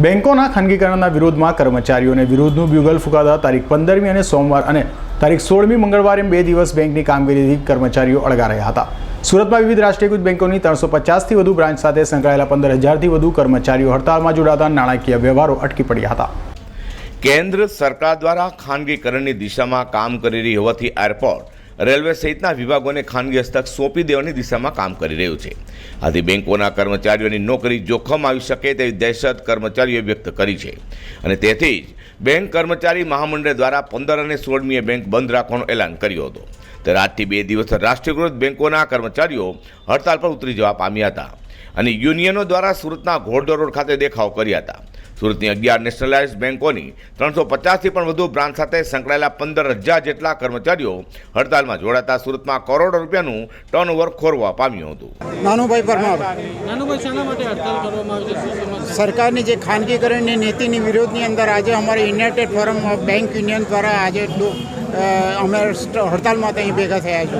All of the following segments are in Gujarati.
બેંકોના ખાનગીકરણના વિરોધમાં કર્મચારીઓને વિરોધનું બ્યુગલ ફૂંકાતા તારીખ પંદરમી અને સોમવાર અને તારીખ સોળમી મંગળવારે બે દિવસ બેંકની કામગીરીથી કર્મચારીઓ અળગા રહ્યા હતા. સુરતમાં વિવિધ રાષ્ટ્રીયકૃત બેંકોની ત્રણસો પચાસથી વધુ બ્રાન્ચ સાથે સંકળાયેલા પંદર હજારથી વધુ કર્મચારીઓ હડતાળમાં જોડાતા નાણાકીય વ્યવહારો અટકી પડ્યા હતા. કેન્દ્ર સરકાર દ્વારા ખાનગીકરણની દિશામાં કામ કરી રહી હોવાથી એરપોર્ટ રેલવે સહિતના વિભાગોને ખાનગી હસ્તક સોંપી દેવાની દિશામાં કામ કરી રહ્યું છે. આથી બેંકોના કર્મચારીઓની નોકરી જોખમ આવી શકે તેવી દહેશત કર્મચારીઓએ વ્યક્ત કરી છે. અને તેથી જ બેંક કર્મચારી મહામંડળ દ્વારા પંદર અને સોળમીએ બેંક બંધ રાખવાનું એલાન કર્યું હતું. ત્યારે આજથી બે દિવસ રાષ્ટ્રીયકૃત બેંકોના કર્મચારીઓ હડતાલ પર ઉતરી જવા પામ્યા હતા અને યુનિયનો દ્વારા સુરતના ઘોડદોર રોડ ખાતે દેખાવ કર્યા હતા. સુરતની અગિયાર નેશનલાઇઝ બેન્કોની ત્રણસો પચાસથી પણ વધુ બ્રાન્ચ સાથે સંકળાયેલા પંદર હજાર જેટલા કર્મચારીઓ હડતાલમાં જોડાતા સુરતમાં કરોડો રૂપિયાનું ટર્નઓવર ખોરવા પામ્યું હતું. નાનુભાઈ પરમાર. નાનુભાઈ શાના માટે હડતાલ કરવામાં આવી છે? સરકારની જે ખાનગીકરણની નીતિની વિરોધની અંદર આજે અમારે United Forum of Bank Union દ્વારા આજે અમે સ્ટ- હડતાલમાં અહીં ભેગા થયા છે.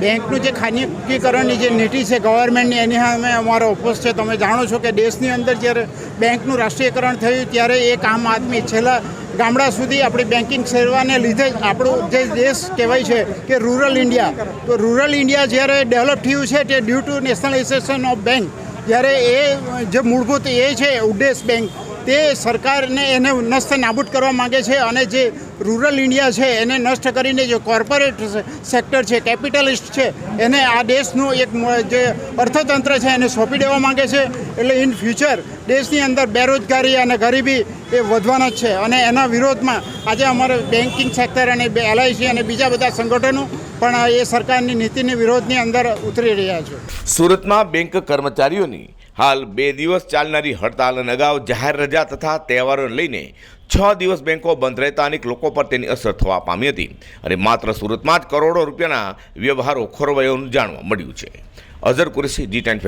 બેંકનું જે ખાનગીકરણની જે નીતિ છે ગવર્મેન્ટની એની સામે અમારો ઓપોઝ છે. તમે જાણો છો કે દેશની અંદર જ્યારે બેંકનું રાષ્ટ્રીયકરણ થયું, ત્યારે એક આમ આદમી છેલ્લા ગામડા સુધી આપણી બેન્કિંગ સેવાને લીધે જ આપણું જે દેશ કહેવાય છે કે રૂરલ ઇન્ડિયા તો રૂરલ ઇન્ડિયા જ્યારે ડેવલપ થયું છે, તે due to nationalisation of bank જ્યારે એ જે મૂળભૂત એ છે, ઉદ્દેશ બેંક તે સરકારને એને નસ્ત નાબૂદ કરવા માગે છે અને જે રૂરલ ઇન્ડિયા છે, એને નષ્ટ કરીને જે કોર્પોરેટ સેક્ટર છે, કેપિટલિસ્ટ છે, એને આ દેશનું એક જે અર્થતંત્ર છે, એને સોંપી દેવા માગે છે. એટલે ઇન ફ્યુચર દેશની અંદર બેરોજગારી અને ગરીબી એ વધવાના જ છે. અને એના વિરોધમાં આજે અમારે બેન્કિંગ સેક્ટર અને એલઆઈસી અને બીજા બધા સંગઠનો પણ એ સરકારની નીતિની વિરોધની અંદર ઉતરી રહ્યા છે. સુરતમાં બેંક કર્મચારીઓની હાલ બે દિવસ ચાલનારી હડતાલ અને અગાઉ જાહેર રજા તથા તહેવારોને લઈને છ દિવસ બેંકો બંધ રહેતા અનેક લોકો પર તેની અસર થવા પામી હતી અને માત્ર સુરતમાં જ કરોડો રૂપિયાના વ્યવહારો ખોરવાયોનું જાણવા મળ્યું છે. અઝર કુરેશી, જી ટેન